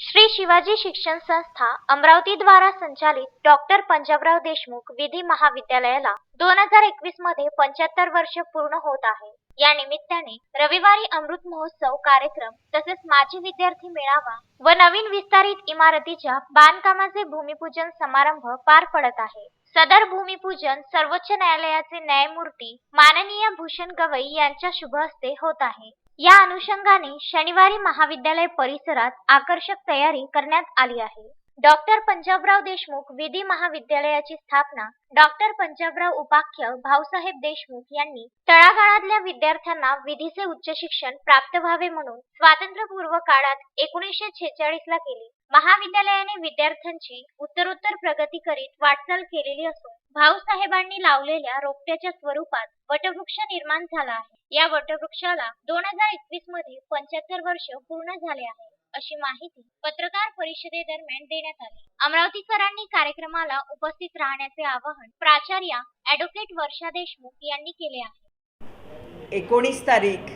श्री शिवाजी शिक्षण संस्था अमरावती द्वारा संचालित डॉक्टर पंजाबराव देशमुख विधी महाविद्यालयाला दोन हजार एकवीसमध्ये पंच्याहत्तर वर्ष पूर्ण होत आहे. या निमित्ताने रविवारी अमृत महोत्सव कार्यक्रम तसेच माजी विद्यार्थी मेळावा व नवीन विस्तारित इमारतीच्या बांधकामाचे भूमिपूजन समारंभ पार पडत आहे. सदर भूमिपूजन सर्वोच्च न्यायालयाचे न्यायमूर्ती माननीय भूषण गवई यांच्या शुभ हस्ते होत आहे. या अनुषंगाने शनिवारी महाविद्यालय परिसरात आकर्षक तयारी करण्यात आली आहे. डॉक्टर पंजाबराव देशमुख विधी महाविद्यालयाची स्थापना डॉक्टर पंजाबराव उपाख्य भाऊसाहेब देशमुख यांनी तळागाळातल्या विद्यार्थ्यांना विधीचे उच्च शिक्षण प्राप्त व्हावे म्हणून स्वातंत्र्यपूर्व काळात एकोणीसशे छेचाळीस ला केली. महाविद्यालयाने विद्यार्थ्यांची उत्तरोत्तर प्रगती करीत वाटचाल केलेली असून भाऊसाहेबांनी लावलेल्या रोपट्याच्या स्वरूपात वटवृक्ष निर्माण झाला आहे. या वटवृक्षाला दोन हजार एकवीसमध्ये पंच्याहत्तर वर्ष पूर्ण झाले आहे. अशी माहिती पत्रकार परिषदेदरम्यान देण्यात आली. अमरावतीकरांनी कार्यक्रमाला उपस्थित राहण्याचे आवाहन प्राचार्या ऍडव्होकेट वर्षा देशमुख यांनी केले आहे. एकोणीस तारीख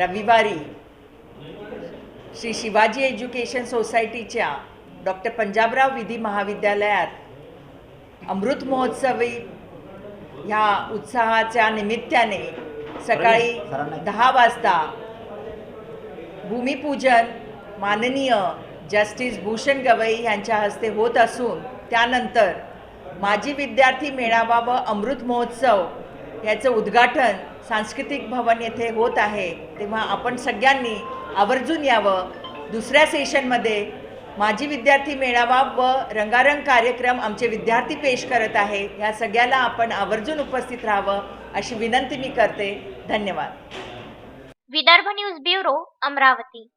रविवारी श्री शिवाजी एज्युकेशन सोसायटीच्या डॉक्टर पंजाबराव विधी महाविद्यालयात अमृत महोत्सवी ह्या उत्साहाच्या निमित्ताने सकाळी दहा वाजता भूमिपूजन माननीय जस्टिस भूषण गवई यांच्या हस्ते होत असून त्यानंतर माजी विद्यार्थी मेळावा व अमृत महोत्सव याचं उद्घाटन सांस्कृतिक भवन येथे होत आहे तेव्हा आपण सगळ्यांनी आवर्जून यावं. दुसऱ्या सेशनमध्ये माजी विद्यार्थी मेळावा व रंगारंग कार्यक्रम आमचे विद्यार्थी पेश करत आहे ह्या सगळ्याला आपण आवर्जून उपस्थित राहावं अशी विनंती मी करते. धन्यवाद. Vidarbha news bureau Amravati.